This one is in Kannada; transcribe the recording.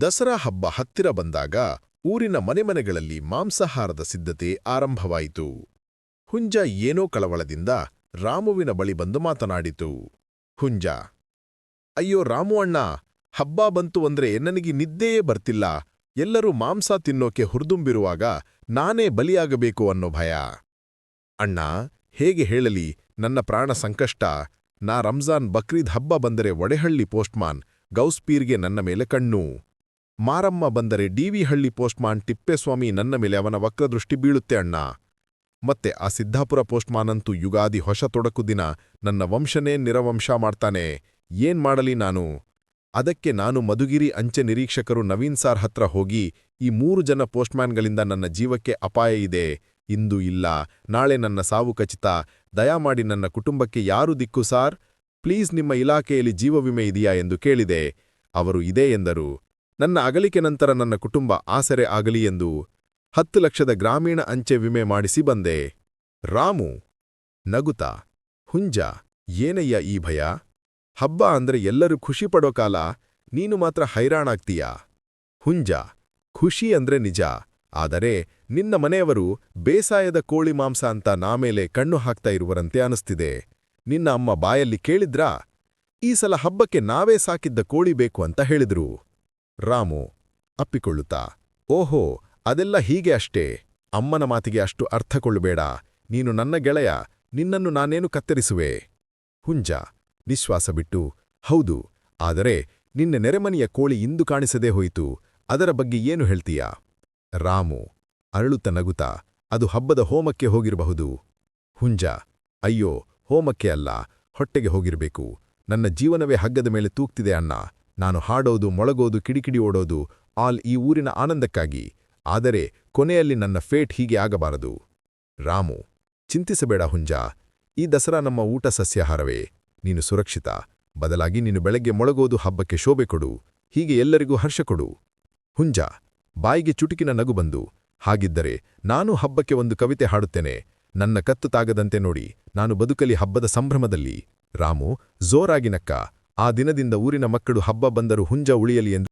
ದಸರಾ ಹಬ್ಬ ಹತ್ತಿರ ಬಂದಾಗ ಊರಿನ ಮನೆಮನೆಗಳಲ್ಲಿ ಮಾಂಸಾಹಾರದ ಸಿದ್ಧತೆ ಆರಂಭವಾಯಿತು. ಹುಂಜ ಏನೋ ಕಳವಳದಿಂದ ರಾಮುವಿನ ಬಳಿ ಬಂದು ಮಾತನಾಡಿತು. ಹುಂಜ, ಅಯ್ಯೋ ರಾಮು ಅಣ್ಣ, ಹಬ್ಬ ಬಂತು ಅಂದ್ರೆ ನನಗೆ ನಿದ್ದೆಯೇ ಬರ್ತಿಲ್ಲ. ಎಲ್ಲರೂ ಮಾಂಸ ತಿನ್ನೋಕೆ ಹುರಿದುಂಬಿರುವಾಗ ನಾನೇ ಬಲಿಯಾಗಬೇಕು ಅನ್ನೋ ಭಯ. ಅಣ್ಣ, ಹೇಗೆ ಹೇಳಲಿ? ನನ್ನ ಪ್ರಾಣ ಸಂಕಷ್ಟ. ನಾ ರಂಜಾನ್ ಬಕ್ರೀದ್ ಹಬ್ಬ ಬಂದರೆ ಒಡೆಹಳ್ಳಿ ಪೋಸ್ಟ್ಮಾನ್ ಗೌಸ್ಪೀರ್ಗೆ ನನ್ನ ಮೇಲೆ ಕಣ್ಣು. ಮಾರಮ್ಮ ಬಂದರೆ ಡಿವಿ ಹಳ್ಳಿ ಪೋಸ್ಟ್ಮಾನ್ ತಿಪ್ಪೇಸ್ವಾಮಿ ನನ್ನ ಮೇಲೆ ಅವನ ವಕ್ರದೃಷ್ಟಿ ಬೀಳುತ್ತೆ ಅಣ್ಣ. ಮತ್ತೆ ಆ ಸಿದ್ದಾಪುರ ಪೋಸ್ಟ್ಮಾನಂತೂ ಯುಗಾದಿ ಹೊಸ ತೊಡಕು ದಿನ ನನ್ನ ವಂಶನೇ ನಿರವಂಶ ಮಾಡ್ತಾನೆ. ಏನ್ ಮಾಡಲಿ ನಾನು? ಅದಕ್ಕೆ ನಾನು ಮಧುಗಿರಿ ಅಂಚೆ ನಿರೀಕ್ಷಕರು ನವೀನ್ ಸಾರ್ ಹತ್ರ ಹೋಗಿ ಈ ಮೂರು ಜನ ಪೋಸ್ಟ್ಮ್ಯಾನ್ಗಳಿಂದ ನನ್ನ ಜೀವಕ್ಕೆ ಅಪಾಯ ಇದೆ. ಇಂದು ಇಲ್ಲ. ನಾಳೆ ನನ್ನ ಸಾವು ಖಚಿತ. ದಯಮಾಡಿ ನನ್ನ ಕುಟುಂಬಕ್ಕೆ ಯಾರು ದಿಕ್ಕು ಸಾರ್? ಪ್ಲೀಸ್ ನಿಮ್ಮ ಇಲಾಖೆಯಲ್ಲಿ ಜೀವವಿಮೆ ಇದೆಯಾ ಎಂದು ಕೇಳಿದೆ. ಅವರು ಇದೇ ಎಂದರು. ನನ್ನ ಅಗಲಿಕೆ ನಂತರ ನನ್ನ ಕುಟುಂಬ ಆಸರೆ ಆಗಲಿ ಎಂದು ಹತ್ತು ಲಕ್ಷದ ಗ್ರಾಮೀಣ ಅಂಚೆ ವಿಮೆ ಮಾಡಿಸಿ ಬಂದೆ. ರಾಮು, ನಗುತ, ಹುಂಜ, ಏನಯ್ಯ ಈ ಭಯ? ಹಬ್ಬ ಅಂದ್ರೆ ಎಲ್ಲರೂ ಖುಷಿ ಪಡೋ ಕಾಲ, ನೀನು ಮಾತ್ರ ಹೈರಾಣಾಗ್ತೀಯ? ಹುಂಜ, ಖುಷಿ ಅಂದ್ರೆ ನಿಜ, ಆದರೆ ನಿನ್ನ ಮನೆಯವರು ಬೇಸಾಯದ ಕೋಳಿ ಮಾಂಸ ಅಂತ ನಾಮೇಲೆ ಕಣ್ಣು ಹಾಕ್ತಾ ಇರುವರಂತೆ ಅನಿಸ್ತಿದೆ. ನಿನ್ನ ಅಮ್ಮ ಬಾಯಲ್ಲಿ ಕೇಳಿದ್ರಾ? ಈ ಸಲ ಹಬ್ಬಕ್ಕೆ ನಾವೇ ಸಾಕಿದ್ದ ಕೋಳಿ ಬೇಕು ಅಂತ ಹೇಳಿದ್ರು. ರಾಮು ಅಪ್ಪಿಕೊಳ್ಳುತ್ತಾ, ಓಹೋ, ಅದೆಲ್ಲ ಹೀಗೆ ಅಷ್ಟೇ. ಅಮ್ಮನ ಮಾತಿಗೆ ಅಷ್ಟು ಅರ್ಥ ಕೊಳ್ಳಬೇಡ ನೀನು ನನ್ನ ಗೆಳೆಯ. ನಿನ್ನನ್ನು ನಾನೇನು ಕತ್ತರಿಸುವೆ? ಹುಂಜ ನಿಶ್ವಾಸ ಬಿಟ್ಟು, ಹೌದು, ಆದರೆ ನಿನ್ನ ನೆರೆಮನೆಯ ಕೋಳಿ ಇಂದು ಕಾಣಿಸದೇ ಹೋಯಿತು. ಅದರ ಬಗ್ಗೆ ಏನು ಹೇಳ್ತೀಯಾ? ರಾಮು ಅರಳುತ್ತ ನಗುತ್ತಾ, ಅದು ಹಬ್ಬದ ಹೋಮಕ್ಕೆ ಹೋಗಿರಬಹುದು. ಹುಂಜ, ಅಯ್ಯೋ, ಹೋಮಕ್ಕೆ ಅಲ್ಲ, ಹೊಟ್ಟೆಗೆ ಹೋಗಿರಬೇಕು. ನನ್ನ ಜೀವನವೇ ಹಗ್ಗದ ಮೇಲೆ ತೂಕ್ತಿದೆ ಅಣ್ಣ. ನಾನು ಹಾಡೋದು, ಮೊಳಗೋದು, ಕಿಡಿಕಿಡಿ ಓಡೋದು, ಆಲ್ ಈ ಊರಿನ ಆನಂದಕ್ಕಾಗಿ. ಆದರೆ ಕೊನೆಯಲ್ಲಿ ನನ್ನ ಫೇಟ್ ಹೀಗೆ ಆಗಬಾರದು. ರಾಮು, ಚಿಂತಿಸಬೇಡ ಹುಂಜ. ಈ ದಸರಾ ನಮ್ಮ ಊಟ ಸಸ್ಯಾಹಾರವೇ. ನೀನು ಸುರಕ್ಷಿತ. ಬದಲಾಗಿ ನೀನು ಬೆಳಗ್ಗೆ ಮೊಳಗೋದು ಹಬ್ಬಕ್ಕೆ ಶೋಭೆ ಕೊಡು. ಹೀಗೆ ಎಲ್ಲರಿಗೂ ಹರ್ಷ ಕೊಡು. ಹುಂಜ, ಬಾಯಿಗೆ ಚುಟುಕಿನ ನಗು ಬಂದು. ಹಾಗಿದ್ದರೆ ನಾನು ಹಬ್ಬಕ್ಕೆ ಒಂದು ಕವಿತೆ ಹಾಡುತ್ತೇನೆ. ನನ್ನ ಕತ್ತು ತಾಗದಂತೆ ನೋಡಿ. ನಾನು ಬದುಕಲಿ ಹಬ್ಬದ ಸಂಭ್ರಮದಲ್ಲಿ. ರಾಮು, ಜೋರಾಗಿ ನಕ್ಕ. ಆ ದಿನದಿಂದ ಊರಿನ ಮಕ್ಕಳು ಹಬ್ಬ ಬಂದರೂ ಹುಂಜ ಉಳಿಯಲಿ ಎಂದು